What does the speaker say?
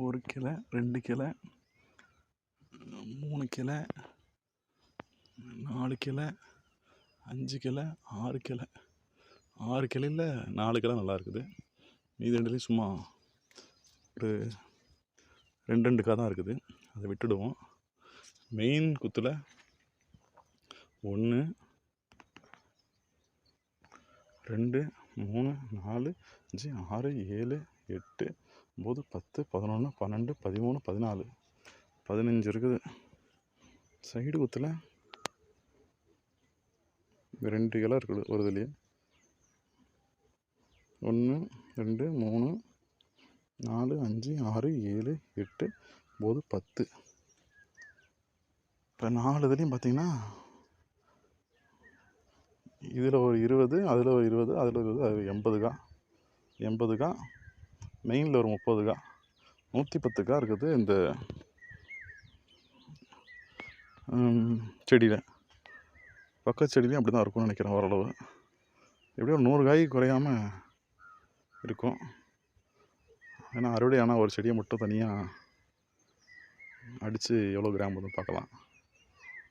ஒரு கிளை ரெண்டு கிளை மூணு கிளை நாலு கிளை அஞ்சு கிளை ஆறு கிளை. ஆறு கிளையில் நாலு கிளை நல்லா இருக்குது. மீதி ரெண்டுலேயும் சும்மா ஒரு ரெண்டு ரெண்டு காய் தான் இருக்குது. அதை விட்டுடுவோம். மெயின் குத்தில் ஒன்று ரெண்டு மூணு நாலு அஞ்சு ஆறு ஏழு எட்டு ஒம்பது பத்து பதினொன்று பன்னெண்டு பதிமூணு பதினாலு. பதினஞ்சு இருக்குது. சைடு குத்தில் ரெண்டு இலை இருக்குது ஒரு இதுலேயே. ஒன்று ரெண்டு மூணு நாலு அஞ்சு ஆறு ஏழு எட்டு ஒம்பது பத்து. இப்போ நாலு இதுலேயும் பார்த்தீங்கன்னா இதில் ஒரு இருபது அதில் ஒரு இருபது அதில் ஒரு இருபது அது எண்பதுக்கா? எண்பதுக்கா? மெயினில் ஒரு முப்பதுக்கா? நூற்றி பத்துக்கா இருக்குது இந்த செடியில். பக்க செடியிலையும் அப்படி தான் இருக்கும்னு நினைக்கிறேன் ஓரளவு. எப்படியும் ஒரு நூறு காய் குறையாம இருக்கும். ஏன்னா அறுவடை ஆனால் ஒரு செடியை மட்டும் தனியாக அடித்து எவ்வளோ கிராம் வந்து பார்க்கலாம்.